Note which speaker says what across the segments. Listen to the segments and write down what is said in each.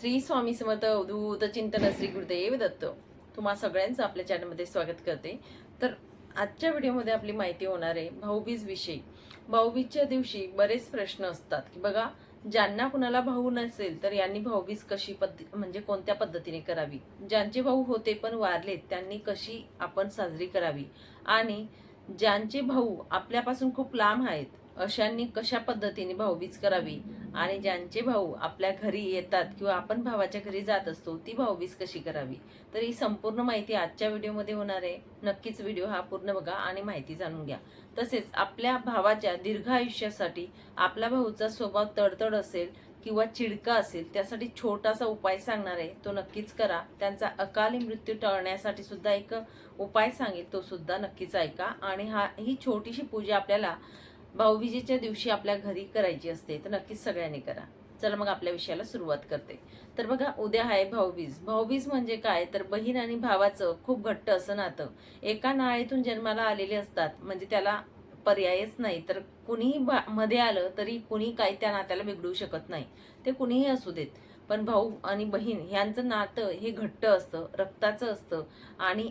Speaker 1: श्री स्वामी समर्थ अवधूत चिंतन श्री गुरुदेव दत्त. तुम्हा सगळ्यांचं आपल्या चॅनलमध्ये स्वागत करते. तर आजच्या व्हिडिओमध्ये आपली माहिती होणार आहे भाऊबीज विषयी. भाऊबीजच्या दिवशी बरेच प्रश्न असतात की बघा ज्यांना कुणाला भाऊ नसेल तर यांनी भाऊबीज कशी पद्ध म्हणजे कोणत्या पद्धतीने करावी? ज्यांचे भाऊ होते पण वारलेत त्यांनी कशी आपण साजरी करावी? आणि ज्यांचे भाऊ आपल्यापासून खूप लांब आहेत अशांनी कशा पद्धतीने भाऊबीज करावी? आणि ज्यांचे भाऊ आपल्या घरी येतात किंवा आपण भावाच्या घरी जात असतो ती भाऊबीज कशी करावी? तर ही संपूर्ण माहिती आजच्या व्हिडिओमध्ये होणार आहे. नक्कीच व्हिडिओ हा पूर्ण बघा आणि माहिती जाणून घ्या. तसेच आपल्या भावाच्या दीर्घ आयुष्यासाठी आपल्या भाऊचा स्वभाव तडतड असेल किंवा चिडका असेल त्यासाठी छोटासा उपाय सांगणार आहे. तो नक्कीच करा. त्यांचा अकाली मृत्यू टाळण्यासाठी सुद्धा एक उपाय सांगेल तो सुद्धा नक्कीच ऐका. आणि हा ही छोटीशी पूजा आपल्याला भाऊबीजेच्या दिवशी आपल्या घरी करायची असते तर नक्कीच सगळ्यांनी करा. चला मग आपल्या विषयाला सुरुवात करते. तर बघा उद्या आहे भाऊबीज. भाऊबीज म्हणजे काय? तर बहीण आणि भावाचं खूप घट्ट असं नातं. एका नाळीतून जन्माला आलेले असतात. म्हणजे त्याला पर्यायच नाही. तर कुणीही भा- मध्ये आलं तरी कुणी काही त्या नात्याला बिघडू शकत नाही. ते कुणीही असू देत. पण भाऊ आणि बहीण ह्यांचं नातं हे घट्ट असतं रक्ताचं असतं. आणि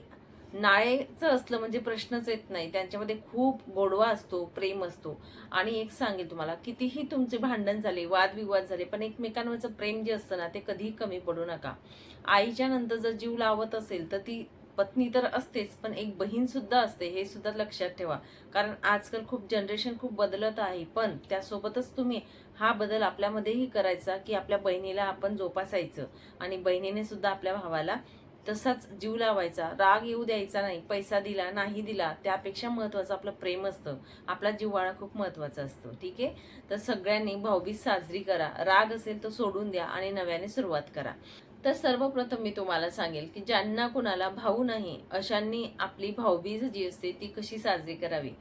Speaker 1: नाळेचं असलं म्हणजे प्रश्नच येत नाही. त्यांच्यामध्ये खूप गोडवा असतो प्रेम असतो. आणि एक सांगेल तुम्हाला कितीही तुमचे भांडण झाले वादविवाद झाले पण एकमेकांवरचं प्रेम जे असतं ना ते कधीही कमी पडू नका. आईच्या नंतर जर जीव लावत असेल तर ती पत्नी तर असतेच पण एक बहीण सुद्धा असते हे सुद्धा लक्षात ठेवा. कारण आजकाल खूप जनरेशन खूप बदलत आहे पण त्यासोबतच तुम्ही हा बदल आपल्यामध्येही करायचा की आपल्या बहिणीला आपण जोपासायचं. आणि बहिणीने सुद्धा आपल्या भावाला तसाच जीव लावायचा. राग येऊ द्यायचा नाही. पैसा दिला नाही दिला त्यापेक्षा महत्वाचं आपलं प्रेम असतं. आपला जिव्हाळा खूप महत्त्वाचा असतो. ठीक आहे? तर सगळ्यांनी भाऊबीज साजरी करा. राग असेल तर सोडून द्या आणि नव्याने सुरुवात करा. तर सर्वप्रथम मी तुम्हाला सांगेल की ज्यांना कुणाला भाऊ नाही अशांनी आपली भाऊबीज जी असते ती कशी साजरी करावी?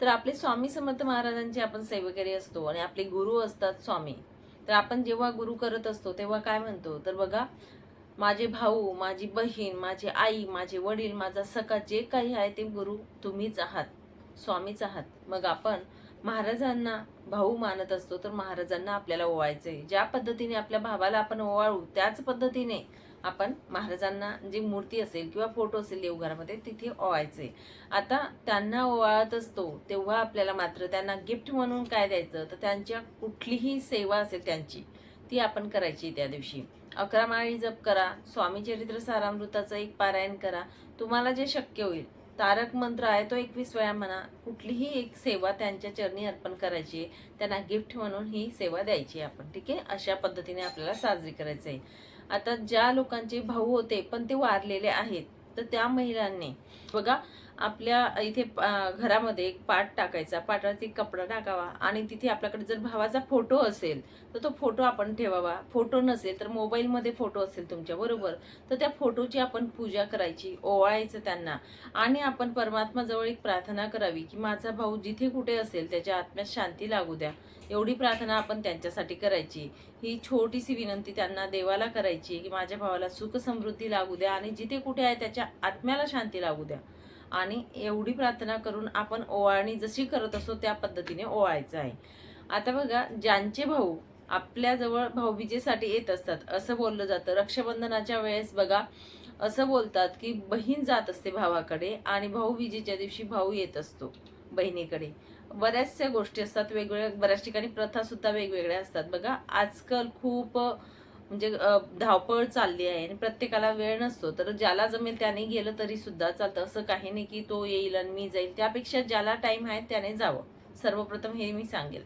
Speaker 1: तर आपले स्वामी समर्थ महाराजांचे आपण सेवेकरी असतो आणि आपले गुरु असतात स्वामी. तर आपण जेव्हा गुरु करत असतो तेव्हा काय म्हणतो? तर बघा माझे भाऊ माझी बहीण माझी आई माझे वडील माझा सखा जे काही आहे ते गुरु तुम्हीच आहात स्वामीच आहात. मग आपण महाराजांना भाऊ मानत असतो तर महाराजांना आपल्याला ओवाळायचंय ज्या पद्धतीने आपल्या भावाला आपण ओवाळू त्याच पद्धतीने आपण महाराजांना जी मूर्ती असेल किंवा फोटो असेल देवघरामध्ये तिथे ओवायचे आता त्यांना ओवाळत असतो तेव्हा आपल्याला मात्र त्यांना गिफ्ट म्हणून काय द्यायचं? तर त्यांच्या कुठलीही सेवा असेल त्यांची ती आपण करायची त्या दिवशी. अकरा माळी जप करा स्वामी चरित्र सारामृताचं एक पारायण करा. तुम्हाला जे शक्य होईल. तारक मंत्र आहे तो एकवीस वेळा म्हणा. कुठलीही एक सेवा त्यांच्या चरणी अर्पण करायची त्यांना गिफ्ट म्हणून ही सेवा द्यायची आपण. ठीक आहे? अशा पद्धतीने आपल्याला साजरी करायचं आहे. आता ज्या लोकांचे भाऊ होते पण ते वारलेले आहेत तर त्या महिलांनी बघा आपल्या इथे घरामध्ये एक पाट टाकायचा. पाटावरती कपडा टाकावा आणि तिथे आपल्याकडे जर भावाचा फोटो असेल तर तो फोटो आपण ठेवावा. फोटो नसेल तर मोबाईलमध्ये फोटो असेल तुमच्या बरोबर? तर त्या फोटोची आपण पूजा करायची ओवाळायचं त्यांना. आणि आपण परमात्माजवळ एक प्रार्थना करावी की माझा भाऊ जिथे कुठे असेल त्याच्या आत्म्यात शांती लागू द्या. एवढी प्रार्थना आपण त्यांच्यासाठी करायची. ही छोटीशी विनंती त्यांना देवाला करायची की माझ्या भावाला सुख समृद्धी लागू द्या आणि जिथे कुठे आहे त्याच्या आत्म्याला शांती लागू द्या. आणि एवढी प्रार्थना करून आपण ओवाळणी जशी करत असतो त्या पद्धतीने ओवाळायचं आहे. आता बघा ज्यांचे भाऊ आपल्याजवळ भाऊबीजेसाठी येत असतात असं बोललं जातं. रक्षाबंधनाच्या वेळेस बघा असं बोलतात की बहीण जात असते भावाकडे आणि भाऊबीजेच्या दिवशी भाऊ येत असतो बहिणीकडे. बऱ्याचशा गोष्टी असतात वेगवेगळ्या बऱ्याच ठिकाणी प्रथासुद्धा वेगवेगळ्या असतात. बघा आजकाल खूप म्हणजे धावपळ चालली आहे आणि प्रत्येकाला वेळ नसतो. तर ज्याला जमेल त्याने गेलं तरी सुद्धा चालतं. असं काही नाही की तो येईल आणि मी जाईल. त्यापेक्षा ज्याला टाईम आहे त्याने जावं. सर्वप्रथम हे मी सांगेल.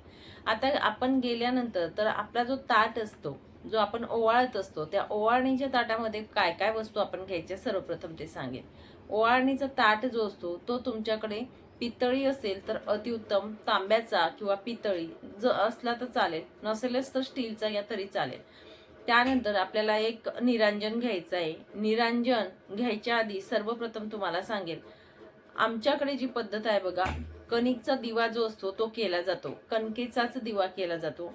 Speaker 1: आता आपण गेल्यानंतर तर आपला जो ताट असतो जो आपण ओवाळत असतो त्या ओवाळणीच्या ताटामध्ये काय काय वस्तू आपण घ्यायच्या? सर्वप्रथम ते सांगेल. ओवाळणीचा ताट जो असतो तो तुमच्याकडे पितळी असेल तर अतिउत्तम. तांब्याचा किंवा पितळी जर असला तर चालेल. नसेलच तर स्टीलचा या तरी चालेल. त्यानंतर आपल्याला एक निरांजन घ्यायचं आहे. निरांजन घ्यायच्या आधी सर्वप्रथम तुम्हाला सांगेल आमच्याकडे जी पद्धत आहे बघा कणिकचा दिवा जो असतो तो केला जातो. कणकेचाच दिवा केला जातो.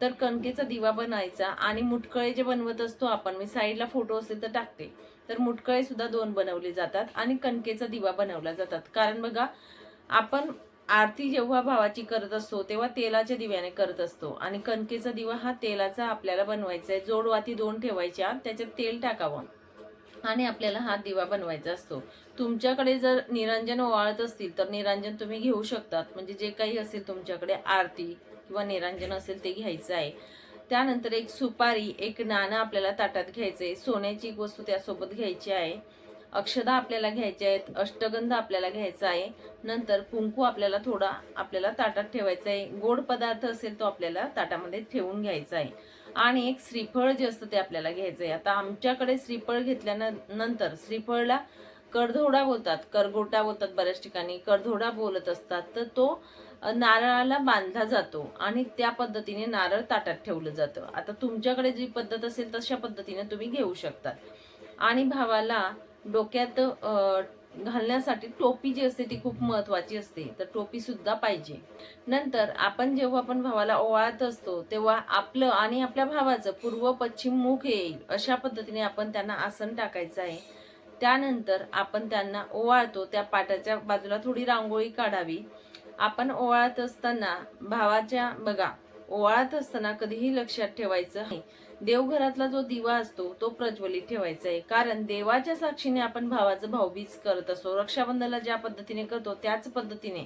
Speaker 1: तर कणकेचा दिवा बनायचा आणि मुटकळे जे बनवत असतो आपण मी साईडला फोटो असेल तर टाकते. तर मुटकळे सुद्धा दोन बनवले जातात आणि कणकेचा दिवा बनवला जातात. कारण बघा आपण आरती जेव्हा भावाची करत असतो तेव्हा तेलाच्या दिव्याने करत असतो. आणि कणकेचा दिवा हा तेलाचा आपल्याला बनवायचा आहे जोडवाती दोन ठेवायच्या त्याच्यात तेल टाकावं. आणि आपल्याला हा दिवा बनवायचा असतो. तुमच्याकडे जर निरंजन ओवाळत असतील तर निरंजन तुम्ही घेऊ शकतात. म्हणजे जे काही असेल तुमच्याकडे आरती किंवा निरंजन असेल ते घ्यायचं आहे त्यानंतर एक सुपारी एक नाणं आपल्याला ताटात घ्यायचं आहे सोन्याची एक वस्तू त्यासोबत घ्यायची आहे. अक्षदा आपल्याला घ्यायच्या आहेत अष्टगंध आपल्याला घ्यायचा आहे नंतर कुंकू आपल्याला थोडा आपल्याला ताटात ठेवायचा आहे गोड पदार्थ असेल तो आपल्याला ताटामध्ये ठेवून घ्यायचा आहे. आणि एक श्रीफळ जे असतं ते आपल्याला घ्यायचं आहे. आता आमच्याकडे श्रीफळ घेतल्यानंतर श्रीफळला करधोडा बोलतात करगोटा बोलतात बऱ्याच ठिकाणी करधोडा बोलत असतात तर तो नारळाला बांधला जातो आणि त्या पद्धतीने नारळ ताटात ठेवलं जातं. आता तुमच्याकडे जी पद्धत असेल तशा पद्धतीने तुम्ही घेऊ शकतात आणि भावाला डोक्यात घालण्यासाठी टोपी जी असते ती खूप महत्वाची असते. तर टोपी सुद्धा पाहिजे. नंतर आपण जेव्हा आपण भावाला ओवाळत असतो तेव्हा आपलं आणि आपल्या भावाचं पूर्व पश्चिम मुख येईल अशा पद्धतीने आपण त्यांना आसन टाकायचं आहे. त्यानंतर आपण त्यांना ओवाळतो त्या पाटाच्या बाजूला थोडी रांगोळी काढावी. आपण ओवाळत असताना भावाच्या बघा ओवाळत असताना कधीही लक्षात ठेवायचं आहे देवघरातला जो दिवा असतो तो प्रज्वलित ठेवायचा आहे. कारण देवाच्या साक्षीने आपण भावाचं भाऊबीज करत असतो. रक्षाबंधनाला ज्या पद्धतीने करतो त्याच पद्धतीने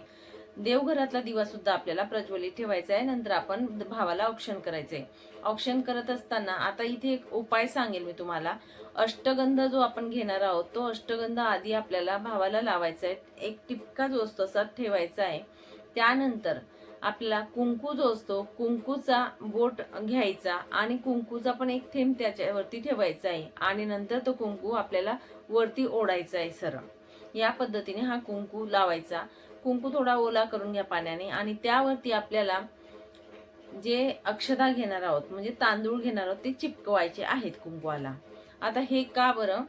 Speaker 1: देवघरातला दिवा सुद्धा आपल्याला प्रज्वलित ठेवायचा आहे. नंतर आपण भावाला औक्षण करायचंय औक्षण करत असताना आता इथे एक उपाय सांगेल मी तुम्हाला. अष्टगंध जो आपण घेणार आहोत तो अष्टगंध आधी आपल्याला भावाला लावायचा आहे. एक टिपका जो असतो असा ठेवायचा आहे. त्यानंतर आपला कुंकू जो असतो कुंकूचा बोट घ्यायचा आणि कुंकूचा पण एक थेंब त्याच्यावरती ठेवायचा आहे. आणि नंतर तो कुंकू आपल्याला वरती ओढायचा आहे सरळ. या पद्धतीने हा कुंकू लावायचा. कुंकू थोडा ओला करून घ्या पाण्याने आणि त्यावरती आपल्याला जे अक्षता घेणार आहोत म्हणजे तांदूळ घेणार आहोत ते चिपकवायचे आहेत कुंकवाला. आता हे का बरं?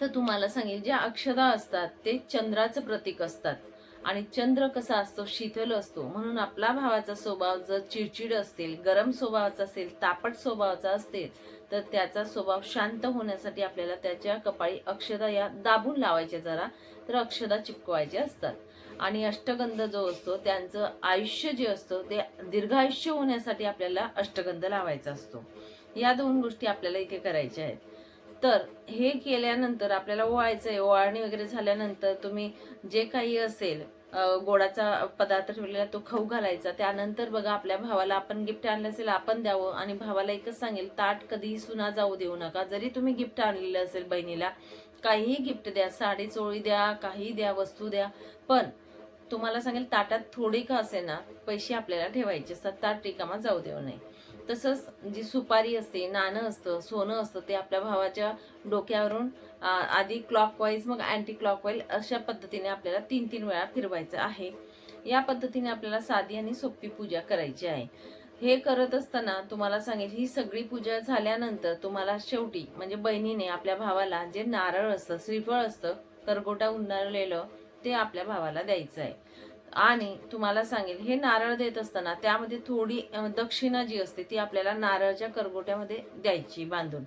Speaker 1: तर तुम्हाला सांगेल ज्या अक्षता असतात ते चंद्राचं प्रतीक असतात. आणि चंद्र कसा असतो? शीतल असतो. म्हणून आपला भावाचा स्वभाव जर चिडचिड असेल गरम स्वभावाचा असेल तापट स्वभावाचा असेल तर त्याचा स्वभाव शांत होण्यासाठी आपल्याला त्याच्या कपाळी अक्षदा या दाबून लावायच्या जरा तर अक्षदा चिपकवायच्या असतात. आणि अष्टगंध जो असतो त्यांचं आयुष्य जे असतं ते दीर्घायुष्य होण्यासाठी आपल्याला अष्टगंध लावायचा असतो. या दोन गोष्टी आपल्याला इथे करायच्या आहेत. तर हे केल्यानंतर आपल्याला ओवाळायचं आहे ओवाळणी वगैरे झाल्यानंतर तुम्ही जे काही असेल गोडाचा पदार्थ ठेवलेला तो खाऊ घालायचा. त्यानंतर बघा आपल्या भावाला आपण गिफ्ट आणलं असेल आपण द्यावं आणि भावाला एकच सांगेल ताट कधीही सुना जाऊ देऊ नका. जरी तुम्ही गिफ्ट आणलेलं असेल बहिणीला काहीही गिफ्ट द्या साडी चोळी द्या काही द्या वस्तू द्या पण तुम्हाला सांगेल ताटात थोडी का असे ना पैसे आपल्याला ठेवायचे असतात. ताट रिकामा जाऊ देऊ नये. तसंच जी सुपारी असते नाणं असतं सोनं असतं ते आपल्या भावाच्या डोक्यावरून आधी क्लॉकवाईज मग अँटी क्लॉकवाईज अशा पद्धतीने आपल्याला तीन तीन वेळा फिरवायचं आहे. या पद्धतीने आपल्याला साधी आणि सोपी पूजा करायची आहे. हे करत असताना तुम्हाला सांगेल ही सगळी पूजा झाल्यानंतर तुम्हाला शेवटी म्हणजे बहिणीने आपल्या भावाला जे नारळ असतं श्रीफळ असतं करगोटा उन्हाळलेलं ते आपल्या भावाला द्यायचं आहे. आणि तुम्हाला सांगेल हे नारळ देत असताना त्यामध्ये थोडी दक्षिणा जी असते ती आपल्याला नारळाच्या करगोट्यामध्ये द्यायची बांधून.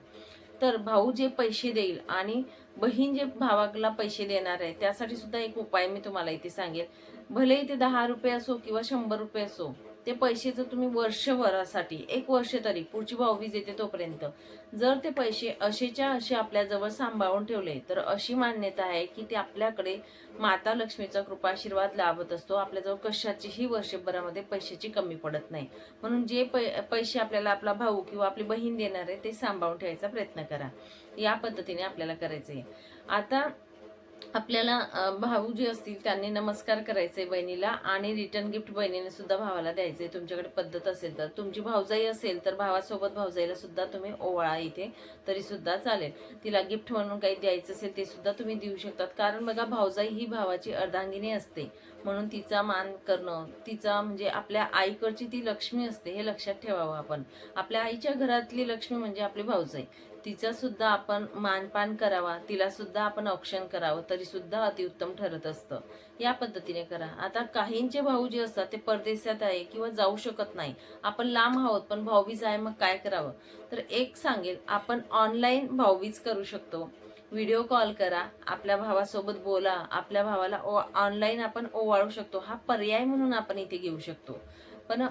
Speaker 1: तर भाऊ जे पैसे देईल आणि बहीण जे भावाला पैसे देणार आहे त्यासाठी सुद्धा एक उपाय मी तुम्हाला इथे सांगेल. भले ते दहा रुपये असो किंवा शंभर रुपये असो ते पैसे जर तुम्ही वर्षभरासाठी एक वर्ष तरी पुढची भाऊबीज येते तोपर्यंत जर ते पैसे असेच्या असे आपल्याजवळ सांभाळून ठेवले तर अशी मान्यता आहे की ते आपल्याकडे माता लक्ष्मीचा कृपा आशीर्वाद लाभत असतो. आपल्याजवळ कशाचीही वर्षभरामध्ये पैशाची कमी पडत नाही. म्हणून जे पै पैसे आपल्याला आपला भाऊ किंवा आपली बहीण देणार आहे ते सांभाळून ठेवायचा प्रयत्न करा. या पद्धतीने आपल्याला करायचं आहे आता आपल्याला भाऊ जे असतील त्यांनी नमस्कार करायचे बहिणीला आणि रिटर्न गिफ्ट बहिणीने सुद्धा भावाला द्यायचे तुमच्याकडे पद्धत असेल तर. तुमची भावजाई असेल तर भावासोबत भावजाईला सुद्धा तुम्ही ओवाळा इथे तरी सुद्धा चालेल. तिला गिफ्ट म्हणून काही द्यायचं असेल ते सुद्धा तुम्ही देऊ शकतात. कारण बघा भावजाई ही भावाची अर्धांगिनी असते. म्हणून तिचा मान करणं तिचा म्हणजे आपल्या आईकडची ती लक्ष्मी असते हे लक्षात ठेवावं आपण. आपल्या आईच्या घरातली लक्ष्मी म्हणजे आपली भावजाई तिचा सुद्धा आपण मानपान करावा तिला सुद्धा आपण औक्षण करावं तरी सुद्धा अतिउत्तम ठरत असतं. या पद्धतीने करा. आता काहींचे भाऊ जे असतात ते परदेशात आहे किंवा जाऊ शकत नाही. आपण लांब आहोत पण भाऊबीज आहे मग काय करावं? तर एक सांगेल आपण ऑनलाईन भाऊबीज करू शकतो. व्हिडिओ कॉल करा आपल्या भावासोबत बोला आपल्या भावाला ऑनलाईन आपण ओवाळू शकतो. हा पर्याय म्हणून आपण इथे घेऊ शकतो. पण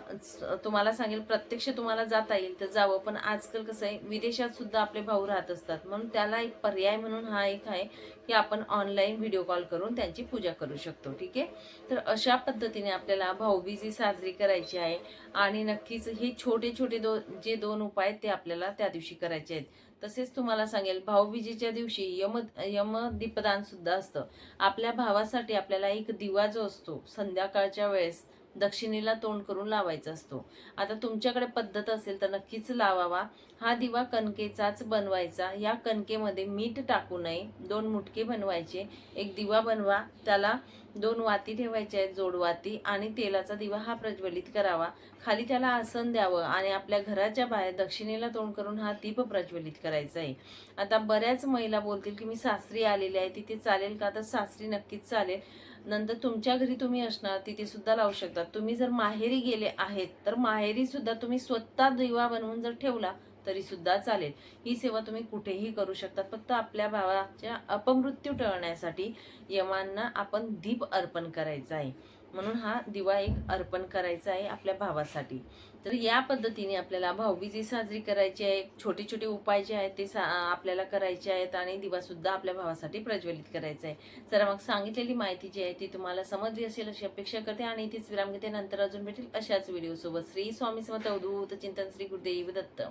Speaker 1: तुम्हाला सांगेल प्रत्यक्ष तुम्हाला जाता येईल तर जावं. पण आजकाल कसं आहे विदेशात सुद्धा आपले भाऊ राहत असतात. म्हणून त्याला एक पर्याय म्हणून हा एक आहे की आपण ऑनलाईन व्हिडिओ कॉल करून त्यांची पूजा करू शकतो ठीक आहे? तर अशा पद्धतीने आपल्याला भाऊबीजी साजरी करायची आहे आणि नक्कीच हे छोटे छोटे दो जे दोन उपाय आहेत ते आपल्याला त्या दिवशी करायचे आहेत. तसेच तुम्हाला सांगेल भाऊबीजेच्या दिवशी यम यमदीपदान सुद्धा असतं. आपल्या भावासाठी आपल्याला एक दिवा जो असतो संध्याकाळच्या वेळेस दक्षिणेला तोंड करून लावायचा असतो. आता तुमच्याकडे पद्धत असेल तर नक्कीच लावावा. हा दिवा कणकेचाच बनवायचा. या कणकेमध्ये मीठ टाकू नये. दोन मुटके बनवायचे. एक दिवा बनवा. त्याला दोन वाती ठेवायच्या आहेत जोडवाती आणि तेलाचा दिवा हा प्रज्वलित करावा. खाली त्याला आसन द्यावं आणि आपल्या घराच्या बाहेर दक्षिणेला तोंड करून हा दीप प्रज्वलित करायचा आहे. आता बऱ्याच महिला बोलतील की मी सासरी आलेली आहे तिथे चालेल का? तर सासरी नक्कीच चालेल. नंतर तुमच्या घरी तुम्ही असणार तिथे सुद्धा लावू शकता. तुम्ही जर माहेरी गेले आहेत तर माहेरी सुद्धा तुम्ही स्वतः दिवा बनवून जर ठेवला तरी सुद्धा चालेल. ही सेवा तुम्ही कुठेही करू शकता फक्त आपल्या भावाच्या अपमृत्यू टळण्यासाठी यमांना आपण दीप अर्पण करायचा आहे. म्हणून हा दिवा एक अर्पण करायचा आहे आपल्या भावासाठी. तर या पद्धतीने आपल्याला भाऊबीजी साजरी करायची आहे. छोटे छोटे उपाय जे आहेत ते सा आपल्याला करायचे आहेत आणि दिवासुद्धा आपल्या भावासाठी प्रज्वलित करायचा आहे. चला मग सांगितलेली माहिती जी आहे ती तुम्हाला समजली असेल अशी अपेक्षा करते आणि इथेच विराम घेते. नंतर अजून भेटेल अशाच व्हिडिओसोबत श्री स्वामी समर्थ अवधूत चिंतन श्री गुरुदेव दत्त.